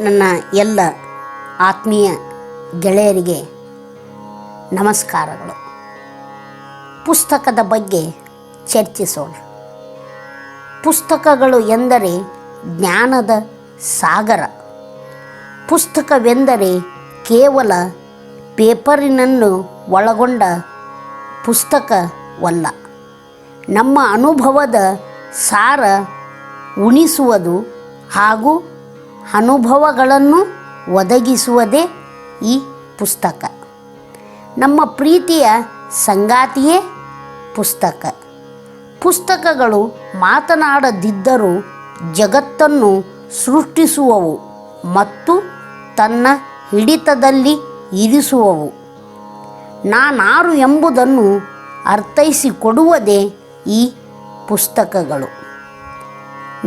ನನ್ನ ಎಲ್ಲ ಆತ್ಮೀಯ ಗೆಳೆಯರಿಗೆ ನಮಸ್ಕಾರಗಳು. ಪುಸ್ತಕದ ಬಗ್ಗೆ ಚರ್ಚಿಸೋಣ. ಪುಸ್ತಕಗಳು ಎಂದರೆ ಜ್ಞಾನದ ಸಾಗರ. ಪುಸ್ತಕವೆಂದರೆ ಕೇವಲ ಪೇಪರಿನನ್ನು ಒಳಗೊಂಡ ಪುಸ್ತಕವಲ್ಲ. ನಮ್ಮ ಅನುಭವದ ಸಾರ ಉಣಿಸುವುದು ಹಾಗೂ ಅನುಭವಗಳನ್ನು ಒದಗಿಸುವುದೇ ಈ ಪುಸ್ತಕ. ನಮ್ಮ ಪ್ರೀತಿಯ ಸಂಗಾತಿಯೇ ಪುಸ್ತಕ. ಪುಸ್ತಕಗಳು ಮಾತನಾಡದಿದ್ದರೂ ಜಗತ್ತನ್ನು ಸೃಷ್ಟಿಸುವವು ಮತ್ತು ತನ್ನ ಹಿಡಿತದಲ್ಲಿ ಇರಿಸುವವು. ನಾನಾರು ಎಂಬುದನ್ನು ಅರ್ಥೈಸಿಕೊಡುವುದೇ ಈ ಪುಸ್ತಕಗಳು.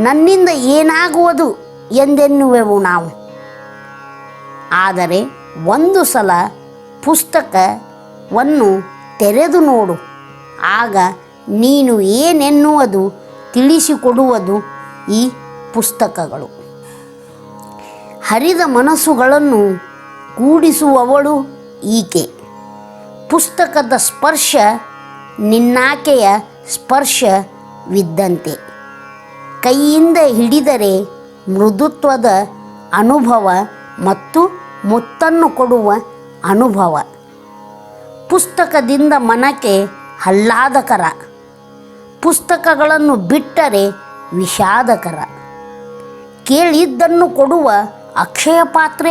ನನ್ನಿಂದ ಏನಾಗುವುದು? ಎಂದೆನ್ನುವೆವು ನಾವು? ಆದರೆ ಒಂದು ಸಲ ಪುಸ್ತಕವನ್ನು ತೆರೆದು ನೋಡು. ಆಗ ನೀನು ಏನೆನ್ನುವುದು ತಿಳಿಸಿಕೊಡುವುದು ಈ ಪುಸ್ತಕಗಳು. ಹರಿದ ಮನಸ್ಸುಗಳನ್ನು ಕೂಡಿಸುವವಳು ಈಕೆ. ಪುಸ್ತಕದ ಸ್ಪರ್ಶ ನಿನ್ನಾಕೆಯ ಸ್ಪರ್ಶವಿದ್ದಂತೆ. ಕೈಯಿಂದ ಹಿಡಿದರೆ ಮೃದುತ್ವದ ಅನುಭವ ಮತ್ತು ಮುತ್ತನ್ನು ಕೊಡುವ ಅನುಭವ. ಪುಸ್ತಕದಿಂದ ಮನಕ್ಕೆ ಹಲ್ಲಾದಕರ ಪುಸ್ತಕಗಳನ್ನು ಬಿಟ್ಟರೆ ವಿಷಾದಕರ. ಕೇಳಿದ್ದನ್ನು ಕೊಡುವ ಅಕ್ಷಯ ಪಾತ್ರೆ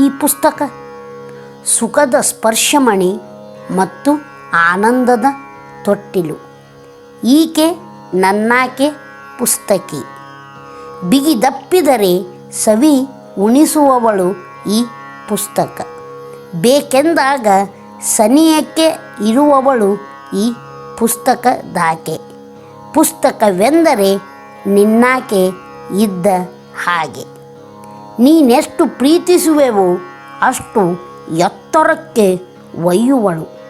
ಈ ಪುಸ್ತಕ. ಸುಖದ ಸ್ಪರ್ಶಮಣಿ ಮತ್ತು ಆನಂದದ ತೊಟ್ಟಿಲು. ಈಕೆ ನನ್ನಾಕೆ ಪುಸ್ತಕಿ. ಬಿಗಿದಪ್ಪಿದರೆ ಸವಿ ಉಣಿಸುವವಳು ಈ ಪುಸ್ತಕ. ಬೇಕೆಂದಾಗ ಸನಿಯಕ್ಕೆ ಇರುವವಳು ಈ ಪುಸ್ತಕದಾಕೆ ಪುಸ್ತಕವೆಂದರೆ ನಿನ್ನಾಕೆ ಇದ್ದ ಹಾಗೆ. ನೀನೆಷ್ಟು ಪ್ರೀತಿಸುವೆವೋ ಅಷ್ಟು ಎತ್ತರಕ್ಕೆ ಒಯ್ಯುವಳು.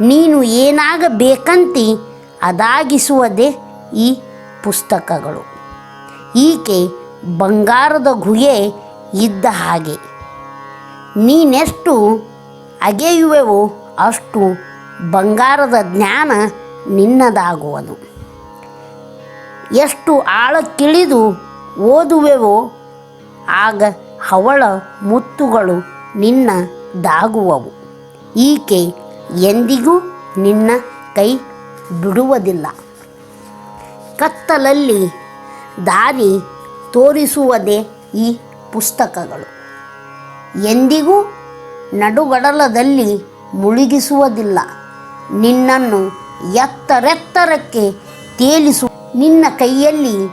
ನೀನು ಏನಾಗಬೇಕಂತಿ ಅದಾಗಿಸುವುದೇ ಈ ಪುಸ್ತಕಗಳು. ಈಕೆ ಬಂಗಾರದ ಗುಹೆ ಇದ್ದ ಹಾಗೆ. ನೀನೆಷ್ಟು ಅಗೆಯುವೆವೋ ಅಷ್ಟು ಬಂಗಾರದ ಜ್ಞಾನ ನಿನ್ನದಾಗುವುದು ಎಷ್ಟು ಆಳಕ್ಕಿಳಿದು ಓದುವೆವೋ ಆಗ ಅವಳ ಮುತ್ತುಗಳು ನಿನ್ನ ದಾಗುವವು ಈಕೆ ಎಂದಿಗೂ ನಿನ್ನ ಕೈ ಬಿಡುವುದಿಲ್ಲ. ಕತ್ತಲಲ್ಲಿ ದಾರಿ ತೋರಿಸುವುದೇ ಈ ಪುಸ್ತಕಗಳು. ಎಂದಿಗೂ ನಡುಗಡಲದಲ್ಲಿ ಮುಳುಗಿಸುವುದಿಲ್ಲ. ನಿನ್ನನ್ನು ಎತ್ತರೆತ್ತರಕ್ಕೆ ತೇಲಿಸು. ನಿನ್ನ ಕೈಯಲ್ಲಿ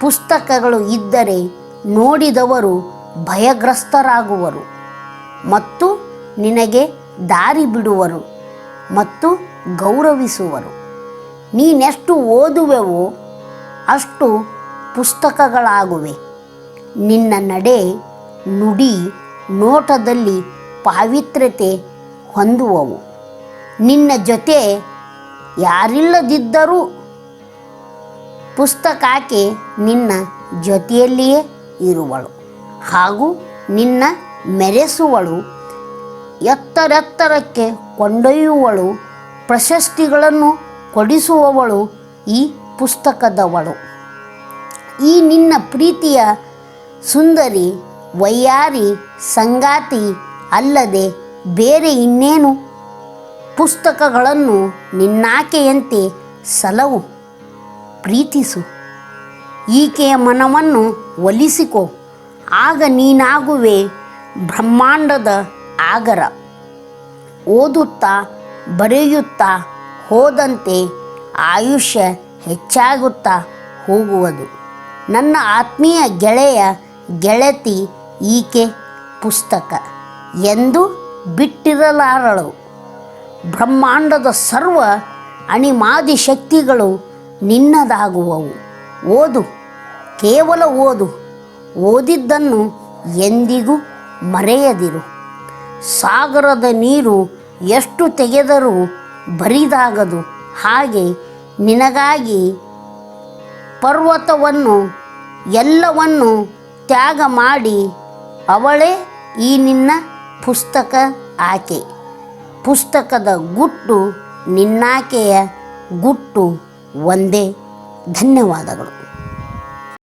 ಪುಸ್ತಕಗಳು ಇದ್ದರೆ ನೋಡಿದವರು ಭಯಗ್ರಸ್ತರಾಗುವರು ಮತ್ತು ನಿನಗೆ ದಾರಿ ಬಿಡುವರು ಮತ್ತು ಗೌರವಿಸುವರು. ನೀನೆಷ್ಟು ಓದುವೆವೋ ಅಷ್ಟು ಪುಸ್ತಕಗಳಾಗುವೆ. ನಿನ್ನ ನಡೆ, ನುಡಿ, ನೋಟದಲ್ಲಿ ಪಾವಿತ್ರ್ಯತೆ ಹೊಂದುವವು. ನಿನ್ನ ಜೊತೆ ಯಾರಿಲ್ಲದಿದ್ದರೂ ಪುಸ್ತಕಾಕೆ ನಿನ್ನ ಜೊತೆಯಲ್ಲಿಯೇ ಇರುವಳು ಹಾಗೂ ನಿನ್ನ ಮೆರೆಸುವಳು ಎತ್ತರೆತ್ತರಕ್ಕೆ ಕೊಂಡೊಯ್ಯುವಳು, ಪ್ರಶಸ್ತಿಗಳನ್ನು ಕೊಡಿಸುವವಳು ಈ ಪುಸ್ತಕದವಳು. ಈ ನಿನ್ನ ಪ್ರೀತಿಯ ಸುಂದರಿ ವೈಯಾರಿ ಸಂಗಾತಿ ಅಲ್ಲದೆ ಬೇರೆ ಇನ್ನೇನು? ಪುಸ್ತಕಗಳನ್ನು ನಿನ್ನಾಕೆಯಂತೆ ಸಲವು, ಪ್ರೀತಿಸು. ಈಕೆಯ ಮನವನ್ನು ಒಲಿಸಿಕೊ. ಆಗ ನೀನಾಗುವೆ ಬ್ರಹ್ಮಾಂಡದ ಆಗರ. ಓದುತ್ತಾ, ಬರೆಯುತ್ತಾ, ಹೋದಂತೆ ಆಯುಷ್ಯ ಹೆಚ್ಚಾಗುತ್ತಾ ಹೋಗುವುದು. ನನ್ನ ಆತ್ಮೀಯ ಗೆಳೆಯ ಗೆಳತಿ ಈಕೆ ಪುಸ್ತಕ ಎಂದು ಬಿಟ್ಟಿರಲಾರಳು. ಬ್ರಹ್ಮಾಂಡದ ಸರ್ವ ಅಣಿಮಾದಿ ಶಕ್ತಿಗಳು ನಿನ್ನದಾಗುವವು. ಓದು, ಕೇವಲ ಓದು. ಓದಿದ್ದನ್ನು ಎಂದಿಗೂ ಮರೆಯದಿರು. ಸಾಗರದ ನೀರು ಎಷ್ಟು ತೆಗೆದರೂ ಬರಿದಾಗದು. ಹಾಗೆ ನಿನಗಾಗಿ ಪರ್ವತವನ್ನು, ಎಲ್ಲವನ್ನು ತ್ಯಾಗ ಮಾಡಿ ಅವಳೇ ಈ ನಿನ್ನ ಪುಸ್ತಕ ಆಕೆ. ಪುಸ್ತಕದ ಗುಟ್ಟು ನಿನ್ನಾಕೆಯ ಗುಟ್ಟು ಒಂದೇ. ಧನ್ಯವಾದಗಳು.